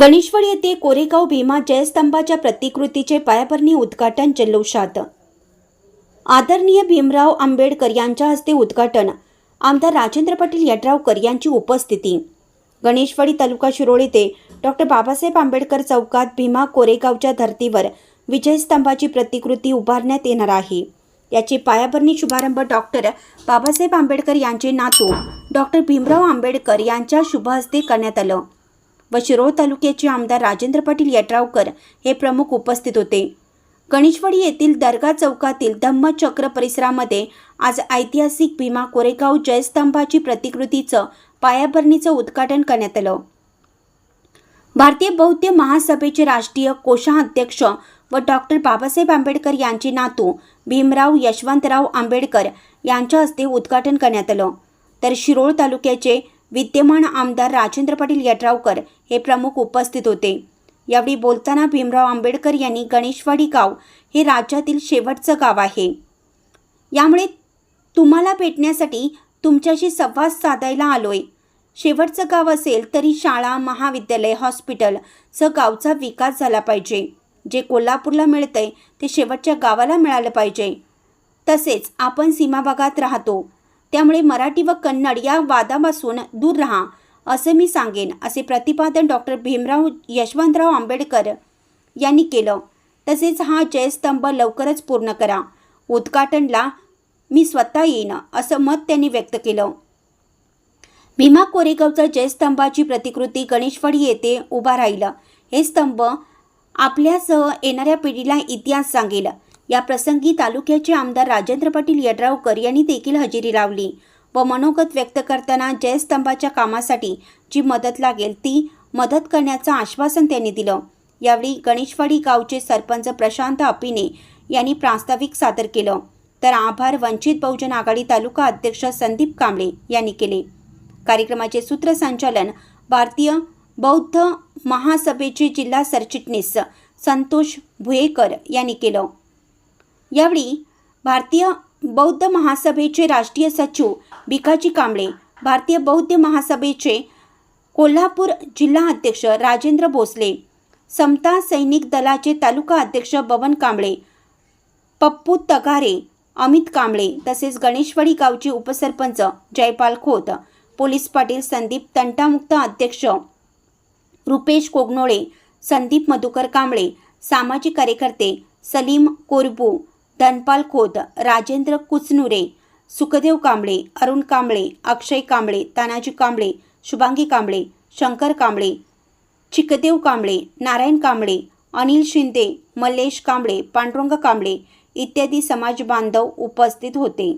गणेशवाडी येथे कोरेगाव भीमा जयस्तंभाच्या प्रतिकृतीचे पायाभरणी उद्घाटन जल्लोषात. आदरणीय भीमराव आंबेडकर यांच्या हस्ते उद्घाटन. आमदार राजेंद्र पाटील यड्रावकर यांची उपस्थिती. गणेशवाडी तालुका शिरोळ येथे डॉक्टर बाबासाहेब आंबेडकर चौकात भीमा कोरेगावच्या धर्तीवर विजयस्तंभाची प्रतिकृती उभारण्यात येणार आहे. याची पायाभरणी शुभारंभ डॉक्टर बाबासाहेब आंबेडकर यांचे नातू डॉक्टर भीमराव आंबेडकर यांच्या शुभहस्ते करण्यात आलं. व शिरोळ तालुक्याचे आमदार राजेंद्र पाटील यड्रावकर हे प्रमुख उपस्थित होते. गणेशवाडी येथील दर्गा चौकातील धम्मचक्र परिसरामध्ये आज ऐतिहासिक भीमा कोरेगाव जयस्तंभाची प्रतिकृतीचं पायाभरणीचं उद्घाटन करण्यात आलं. भारतीय बौद्ध महासभेचे राष्ट्रीय कोषाध्यक्ष व डॉक्टर बाबासाहेब आंबेडकर यांचे नातू भीमराव यशवंतराव आंबेडकर यांच्या हस्ते उद्घाटन करण्यात आलं. तर शिरोळ तालुक्याचे विद्यमान आमदार राजेंद्र पाटील यड्रावकर हे प्रमुख उपस्थित होते. यावेळी बोलताना भीमराव आंबेडकर यांनी गणेशवाडी गाव हे राज्यातील शेवटचं गाव आहे. यामुळे तुम्हाला भेटण्यासाठी तुमच्याशी संवाद साधायला आलोय. शेवटचं गाव असेल तरी शाळा महाविद्यालय हॉस्पिटल स गावचा विकास झाला पाहिजे. जे कोल्हापूरला मिळतंय ते शेवटच्या गावाला मिळालं पाहिजे. तसेच आपण सीमाभागात राहतो. त्यामुळे मराठी व कन्नड या वादापासून दूर राहा असं मी सांगेन असे प्रतिपादन डॉक्टर भीमराव यशवंतराव आंबेडकर यांनी केलं. तसेच हा जयस्तंभ लवकरच पूर्ण करा. उद्घाटनला मी स्वतः येईन असं मत त्यांनी व्यक्त केलं. भीमा कोरेगावचा जयस्तंभाची प्रतिकृती गणेशवाडी येथे उभा राहिलं. हे स्तंभ आपल्यासह येणाऱ्या पिढीला इतिहास सांगेल. या प्रसंगी तालुक्याचे आमदार राजेंद्र पाटील यड्रावकर यांनी देखील हजेरी लावली व मनोगत व्यक्त करताना जयस्तंभाच्या कामासाठी जी मदत लागेल ती मदत करण्याचं आश्वासन त्यांनी दिलं. यावेळी गणेशवाडी गावचे सरपंच प्रशांत अपिने यांनी प्रास्ताविक सादर केलं. तर आभार वंचित बहुजन आघाडी तालुका अध्यक्ष संदीप कांबळे यांनी केले. कार्यक्रमाचे सूत्रसंचालन भारतीय बौद्ध महासभेचे जिल्हा सरचिटणीस संतोष भुयेकर यांनी केलं. यावेळी भारतीय बौद्ध महासभेचे राष्ट्रीय सचिव भिकाजी कांबळे भारतीय बौद्ध महासभेचे कोल्हापूर जिल्हा अध्यक्ष राजेंद्र भोसले समता सैनिक दलाचे तालुका अध्यक्ष बबन कांबळे पप्पू तगारे अमित कांबळे तसेच गणेशवाडी गावचे उपसरपंच जयपाल खोत पोलीस पाटील संदीप तंटामुक्त अध्यक्ष रुपेश कोगनोळे संदीप मधुकर कांबळे सामाजिक कार्यकर्ते सलीम कोरबू धनपाल खोत राजेंद्र कुचनुरे सुखदेव कांबळे अरुण कांबळे अक्षय कांबळे तानाजी कांबळे शुभांगी कांबळे शंकर कांबळे चिकदेव कांबळे नारायण कांबळे अनिल शिंदे मल्लेश कांबळे पांडुरंग कांबळे इत्यादी समाज बांधव उपस्थित होते.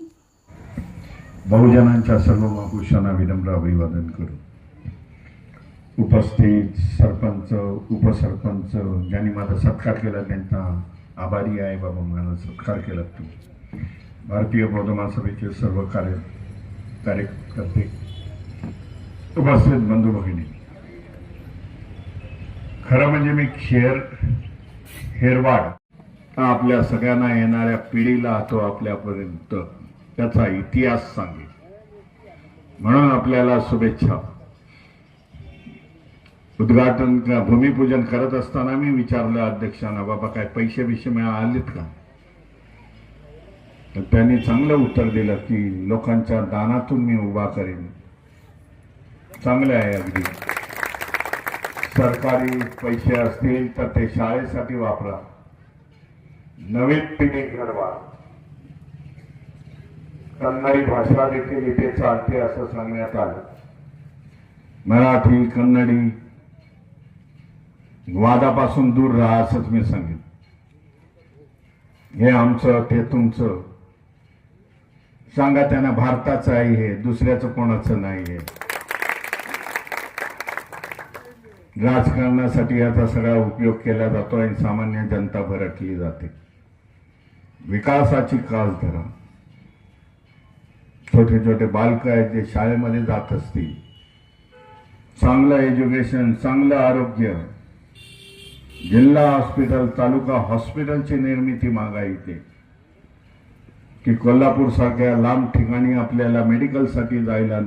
बहुजनांच्या सर्व महापुरुषांना विनम्र अभिवादन करू. उपस्थित सरपंच उपसरपंच ज्यांनी माझा सत्कार केला त्यांचा आभारी आहे बाबा मला सत्कार केला तू भारतीय बौद्ध महासभेचे सर्व कार्य कार्यकर्ते उपस्थित बंधू भगिनी खरं म्हणजे मी खेर हेरवाड आपल्या सगळ्यांना येणाऱ्या पिढीला तो आपल्यापर्यंत त्याचा इतिहास सांगेल म्हणून आपल्याला शुभेच्छा. उद्घाटन भूमिपूजन करत असताना मी विचारलं अध्यक्षांना बाबा काय पैसे बिशे मिळालेत का? तर त्यांनी चांगलं उत्तर दिलं की लोकांच्या दानातून मी उभा करेन. चांगलं आहे अगदी. सरकारी पैसे असतील तर ते शाळेसाठी वापरा. नवीन पिढी घडवा. कन्नडी भाषा देखील इथे चालते असं सांगण्यात आलं. मराठी कन्नडी वादापासून दूर राहा असंच मी सांगेन. हे आमचं ते तुमचं. सांगा त्यांना भारताचं आहे हे दुसऱ्याचं कोणाचं नाही आहे राजकारणासाठी याचा सगळा उपयोग केला जातो आणि सामान्य जनता भरटली जाते. विकासाची कास धरा. छोटे छोटे बालक आहेत जे शाळेमध्ये जात असतील. चांगलं एज्युकेशन चांगलं आरोग्य जिल्हा हॉस्पिटल तालुका हॉस्पिटलची निर्मिती मागायची. की कोल्हापूर सारख्या लांब ठिकाणी आपल्याला मेडिकलसाठी जायला